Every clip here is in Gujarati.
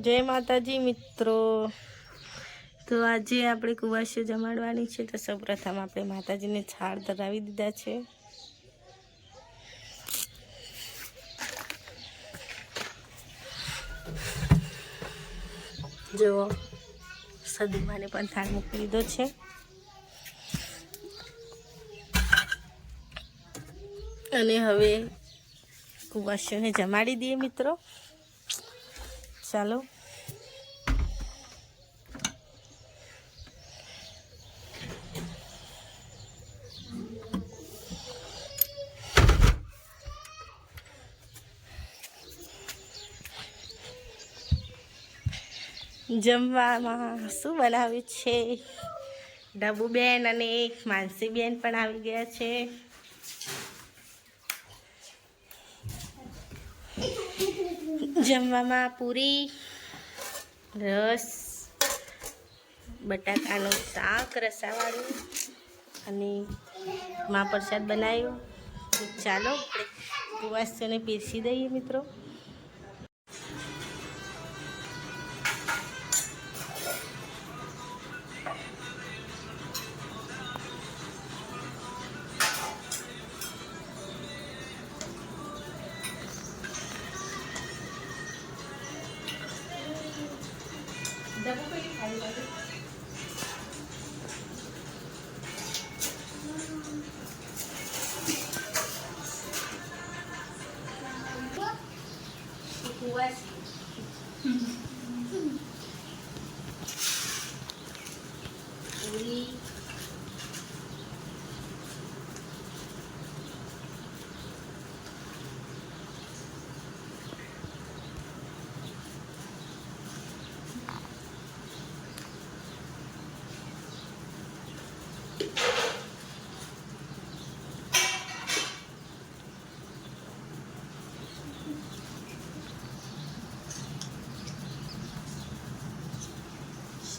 જય માતાજી મિત્રો. તો આજે આપણે કુવાસીઓ જમાડવાની છે. તો સૌપ્રથમ આપણે માતાજીને છાળ ધરાવી દીધા છે. જુઓ, સદીમાને પણ થાળ મૂકી દીધો છે. અને હવે કુવાસીઓને જમાડી દઈએ મિત્રો. ચાલો. જમવામાં શું બનાવ્યું છે? ડબુબેન અને માનસીબેન પણ આવી ગયા છે. જમવામાં પૂરી. રસ, બટાકાનું શાક, રસાવાળું અને મા પ્રસાદ બનાવ્યો. ચાલો આપણે કુવાસીઓને પીરસી દઈએ મિત્રો.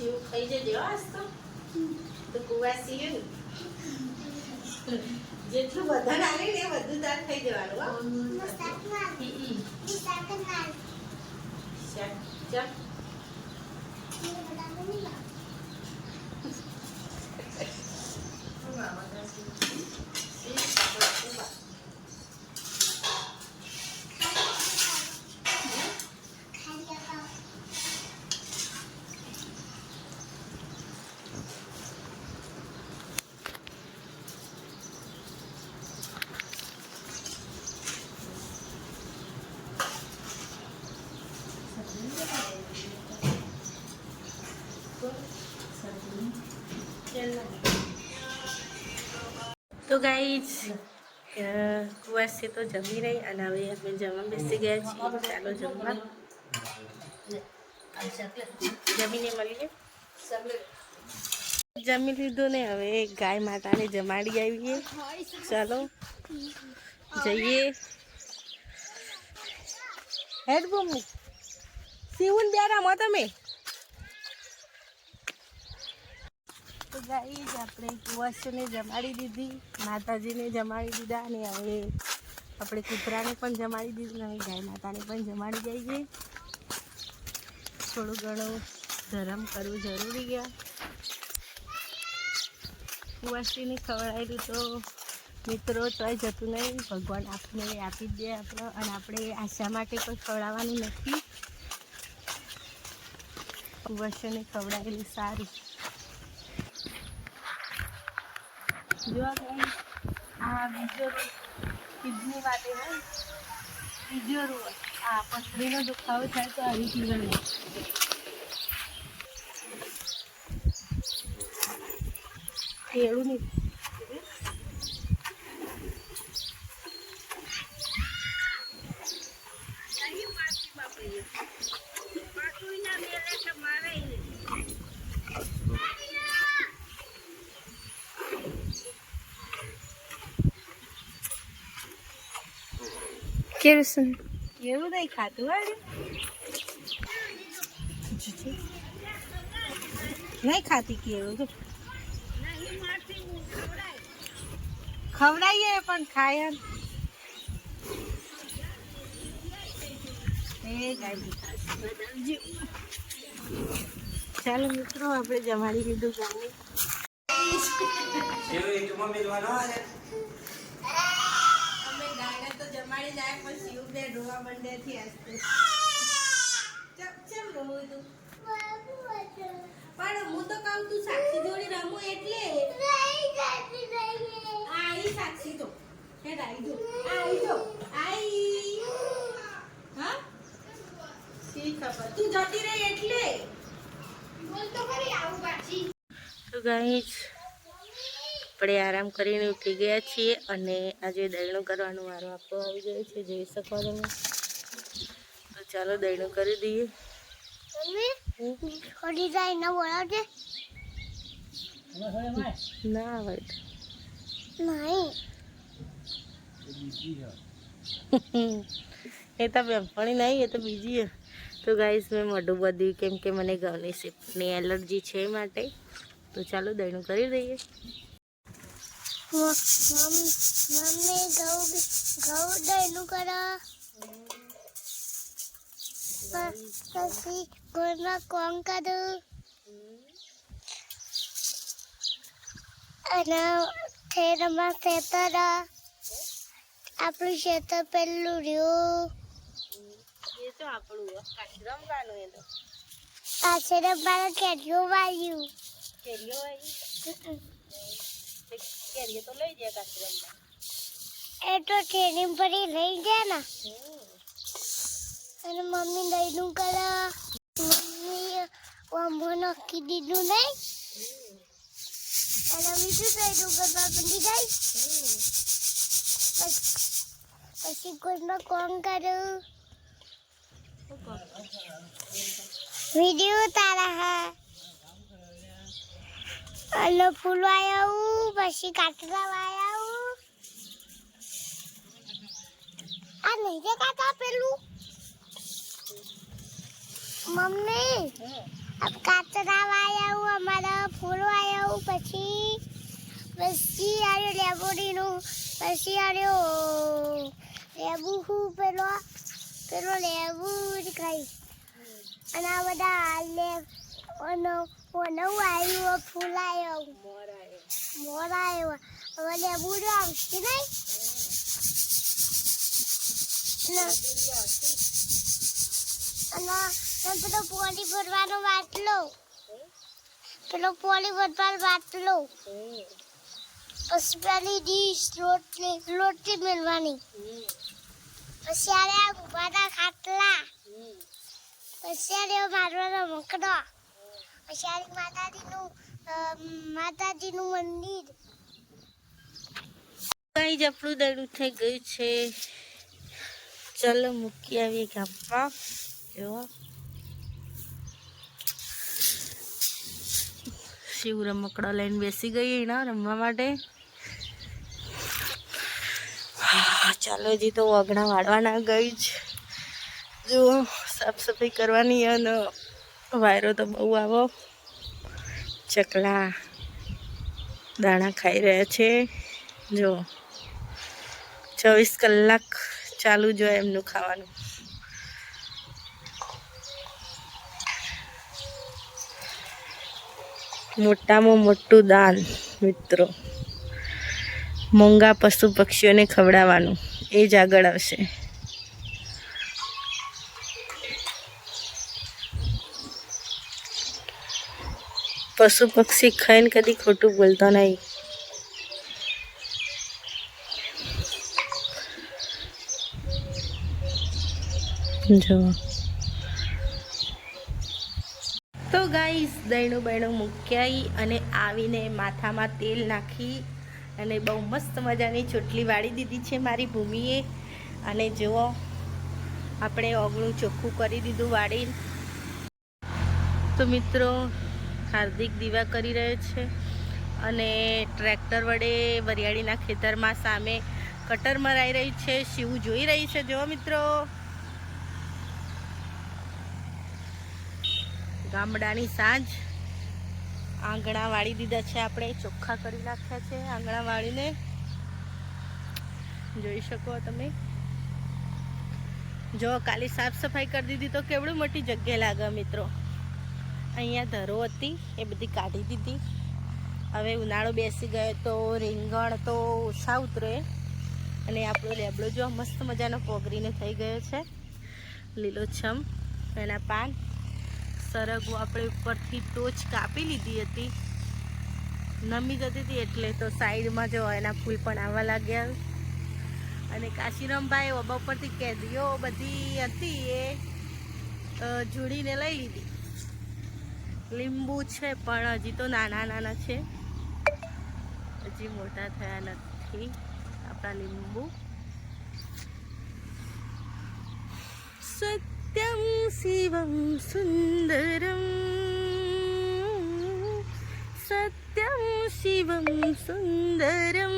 શિવ ખાઈ જજો આજ તો તો કુવાસી હે જેટલું બધા આવે ને બધું તાર થઈ જવાનું હો. શાક ચાલ તો ગાઈજ કુવાસી તો જમી રહી અને હવે અમે જમવા બેસી ગયા છીએ. ચાલો જમવા. જમીને મળીએ. જમી લીધું ને હવે ગાય માતાને જમાડી આવીએ. ચાલો, જઈએ. હેડબૂમ સીવું બેરામાં તમે? ગાઈ જ આપણે કુવાસને જમાડી દીધી, માતાજીને જમાડી દીધા અને હવે આપણે કૂતરાને પણ જમાડી દીધું અને ગાય માતાને પણ જમાડી જઈએ થોડું ઘણું ધરમ કરવું જરૂરી ગયા કુવાસીને ખવડાવેલું તો મિત્રો તોય જતું નહીં, ભગવાન આપને આપી જ દે આપણો, અને આપણે આશા માટે કોઈ ખવડાવવાનું નથી. કુવાસીને ખવડાવેલું સારું. જો આ બીજો કિડની માટે હોય બીજો રૂ આ પથરીનો દુખાવો થાય તો આવી પીવાનું કેળું નહીં. કેરું કેવું નહીં ખાતું હોય નહીં ખાતી કેવું તો ખવડાવીએ પણ ખાય એમ. એ ગાય ચાલો મિત્રો આપણે જમાડી લીધું ગાને અમે ગાયને તો જમાડી જાય પણ શિવ બે રોવા મંડે થી આસ્તે ચમ ચમ રોવું તું. પણ હું તો કહું તું સાક્ષી જોડી રમું એટલે. આઈ સાક્ષી તો. હે આઈ જો. આઈ જો. આઈ હા? શી ખબર? તું જતી રહી એટલે. બોલ તો ગાઈસ આપણે આરામ કરીને ઉઠી ગયા છીએ અને આજે દહીણું કરવાનો વારો આપવો આવી ગયો છે. જોઈ શકો તમે તો ચાલો દહીણું કરી દઈએ. ના આવડે એ તો બેનપણી નહીં એ તો બીજી તો ગાઈસ મેં મોઢું બધ્યું કેમ કે મને ગવની શીપની એલર્જી છે માટે. તો ચાલો દહીણું કરી દઈએ. મમ્મી ઘઉં ઘઉં દહીંનું કરો પછી ઘરમાં કોમ કરું અને ખેરમાં ખેતર આપણું ખેતર પેલું રહ્યું એ તો આપણું આશ્રમ ગાનું એ તો આવી કેરીઓ તો લઈ જાય કાચરામાં એ તો ટ્રેનિંગ પડી લઈ ગયા ને. અને મમ્મી દહીંનું કરે મમ્મી વાંભો નક્કી દીધું નહીં. અને બીજું દહીંનું કરવા બની ગઈ પછી- કોઈમાં કોણ કરું વીડિયો તારા હા. અને ફૂલ પછી કાટલા વાયા આ નહીં જે કાતા પેલું? મમ્મી અબ કાતરા વાયા હું, અમારા ફૂલ વાયા હું, પછી પછી આવ્યો લેબોડીનું, પછી આવ્યો લેબુ હું પેલો પેલો લેબુ ખાઈ. અને આ બધા લે ઓનો ઓનો આવ્યું ફૂલ આવ્યો મોર આવ્યો રોટલી રોટલી મેળવાની. પછી આ ઉભાના ખાટલા. પછી મારવાનો મકડો. પછી આરે માતાજીનું માતાજીનું મંદિર. કઈ જ આપણું દડું થઈ ગયું છે. ચાલો મૂકી આવીએ ગામમાં. જો. શિવ રમકડા લઈને બેસી ગઈ એના રમવા માટે. ચાલો, હજી તો વગણા વાળવાના ગઈ જ જુઓ, સાફ સફાઈ કરવાની અને વાયરો તો બહુ આવો. ચકલા દાણા ખાઈ રહ્યા છે. જો, ચોવીસ કલાક ચાલુ જ એમનું ખાવાનું. મોટામાં મોટું દાન, મિત્રો. મોંઘા પશુ પક્ષીઓને ખવડાવવાનું. એ જ આગળ આવશે. પશુ પક્ષી ખાઈને કદી ખોટું બોલતો નહીં. જો. તો ગાઈસ દહીણું બહેણું મૂક્યાઈ અને આવીને માથામાં તેલ નાખી અને બહુ મસ્ત મજાની ચોટલી વાળી દીધી છે મારી ભૂમિએ. અને જુઓ, આપણે ઓગણું ચોખ્ખું કરી દીધું વાળી તો મિત્રો હાર્દિક દીવા કરી રહ્યો છે અને ટ્રેક્ટર વડે વરિયાળીના ખેતરમાં સામે કટર મરાઈ રહી છે, શિવ જોઈ રહી છે. જો મિત્રો. ગામડાની સાંજ. આંગણા વાળી દીધા છે આપણે, ચોખ્ખા કરી નાખ્યા છે આંગણા વાળીને. જોઈ શકો તમે. જો કાલે સાફ સફાઈ કરી દીધી તો કેવડું મોટી જગ્યા લાગે મિત્રો. અહીંયા ધરો હતી, એ બધી કાઢી દીધી. હવે ઉનાળો બેસી ગયો તો રીંગણ તો ઓછા ઉતરે. અને આપણો લેબડો જો મસ્ત મજાનો પોગરીને થઈ ગયો છે. લીલોછમ એના પાન. સરગવો આપણે ઉપરથી ટોચ કાપી લીધી હતી. નમી જતી હતી એટલે તો સાઈડમાં જો એના ફૂલ પણ આવવા લાગ્યા. અને કાશીરામભાઈ ઓબા ઉપરથી કેદીઓ બધી હતી એ જોડીને લઈ લીધી. લીંબુ છે, પણ હજી તો નાના નાના છે. હજી મોટા થયા નથી આપણા લીંબુ. સત્યમ શિવમ સુંદરમ. સત્યમ શિવમ સુંદરમ.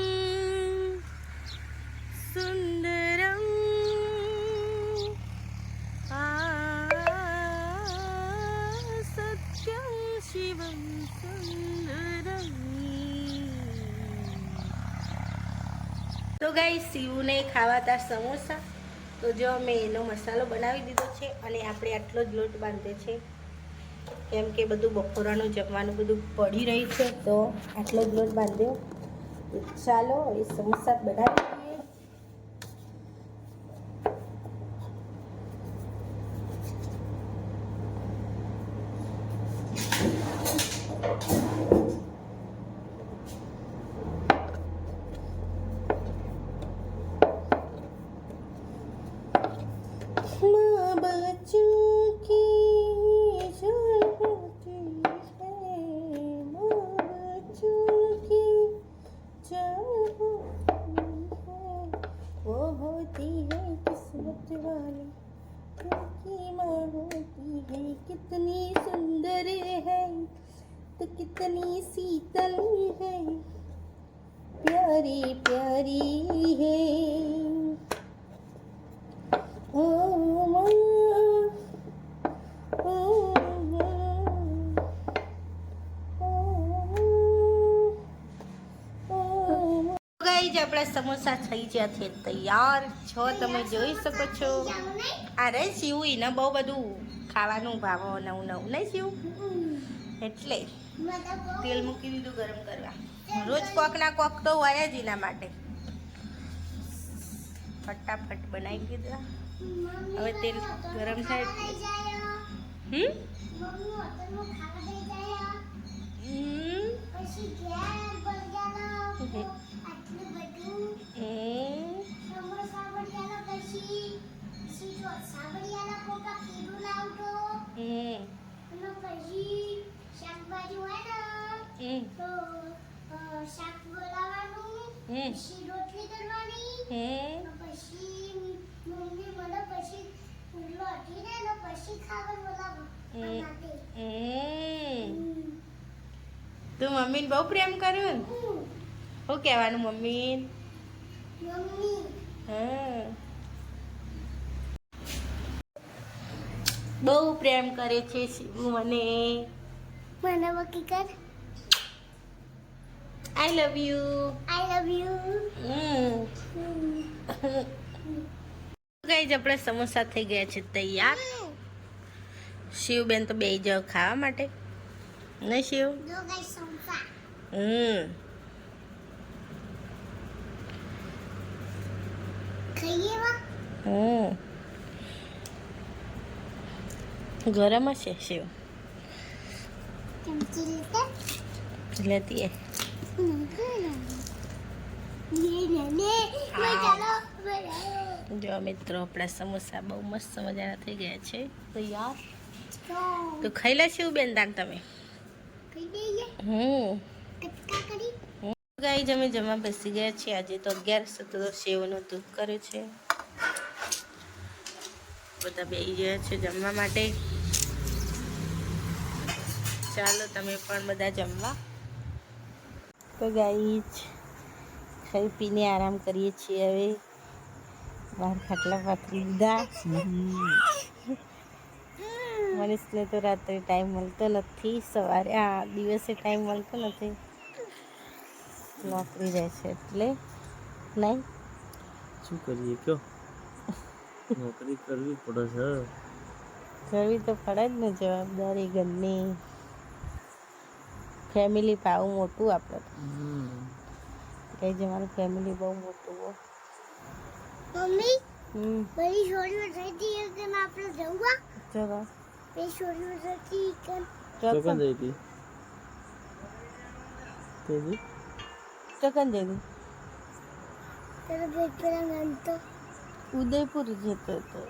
ગાઈ શિવને ખાવાતા સમોસા. તો જો મેં એનો મસાલો બનાવી દીધો છે અને આપણે આટલો જ લોટ બાંધ્યો છે. કેમ કે બધું બપોરાનું જમવાનું બધું પડી રહ્યું છે, તો આટલો જ લોટ બાંધ્યો. ચાલો એ સમોસા બનાવી कितनी शीतल है प्यारी प्यारी है ओ माँ ओ ગાઈજ આપણા સમોસા થઈ ગયા છે તૈયાર છો તમે જોઈ શકો છો અરે શિવ એને બહુ બધું ખાવાનું ભાવો નવું નવું નહીં શિવ એટલે તેલ મૂકી દીધું ગરમ કરવા. રોજ કોકના કોક તો હોય જ એના માટે. ફટાફટ બનાવી દીધા. હવે તેલ ગરમ થાય. હમ? પછી તું મમ્મીને બહુ પ્રેમ કર્યું ને શું કહેવાનું મમ્મી મમ્મી હા બહુ પ્રેમ કરે છે શિવ મને. મને વકી કર I love you I love you guys આપણે સમોસા થઈ ગયા છે તૈયાર. શિવબેન તો બે જાવ ખાવા માટે. નહીં શિવ? જો હમ. હમ. ગરમ હશે શિવ? લેતે ચાલો જો મિત્રો આપણા સમોસા બહુ મસ્ત મજાના થઈ ગયા છે. તો યાર તો ખાઈ લે શિવ બેન તાન તમે હું ગાઈ અમે જમવા બેસી ગયા છીએ. આજે તો અગિયાર તો સેવનું દૂધ કરે છે. બધા બેસી ગયા છે જમવા માટે. ચાલો તમે પણ બધા જમવા. તો ગાઈ જ ખાઈ પીને આરામ કરીએ છીએ હવે. બહાર ખાટલા પાથરી દીધા મનીષને તો રાત્રે ટાઈમ મળતો નથી. સવારે આ દિવસે ટાઈમ મળતો નથી. નોકરી જાય છે એટલે. નહીં? શું કરીએ કયો? નોકરી કરવી પડે છે. કરવી તો પડે જ ને જવાબદારી ઘરની. ફેમિલી ભાવ મોટું આપણે. કઈ જે મારું ફેમિલી બહુ મોટું હો. મમ્મી હમ. બધી છોરીઓ જતી કે આપણે જવું. ચલો બે છોરીઓ જતી કે ચોકન ચોકન જઈ હતી તેજી ચોકન જતી. તારા બે પેલા નાનતો ઉદયપુર જતો હતો.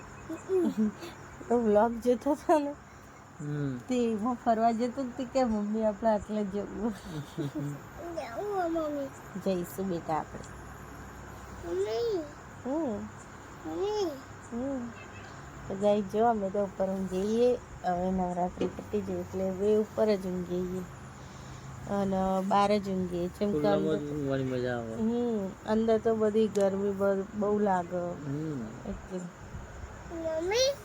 વ્લોગ જોતો હતો ને. તે એમાં ફરવા જતો હતી કે મમ્મી આપણે આટલે જવું. જઈશું બેટા આપણે. મમ્મી હમ. હમ. તો ગાઈ જો અમે તો ઉપર ઊંઘીએ હવે નવરાત્રિ પતી જાય એટલે હવે ઉપર જ ઊંઘીએ અને બહાર જ ઊંઘીએ જેમ કે હમ. અંદર તો બધી ગરમી બહુ લાગે. હમ. એટલે.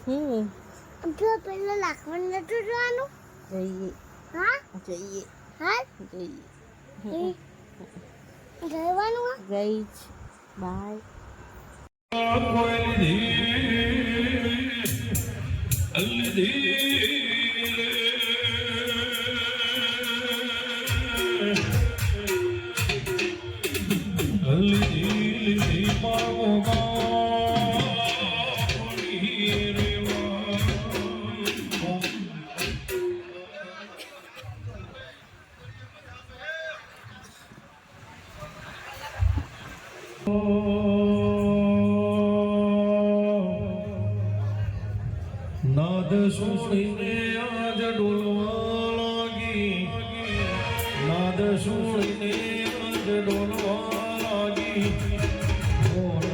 હમ. આપણે પેલો લાખવાનું નતું જોવાનું જઈએ. હા? જઈએ. હા? જઈએ. જવાનું ગઈ જ. બાય. નાદ one.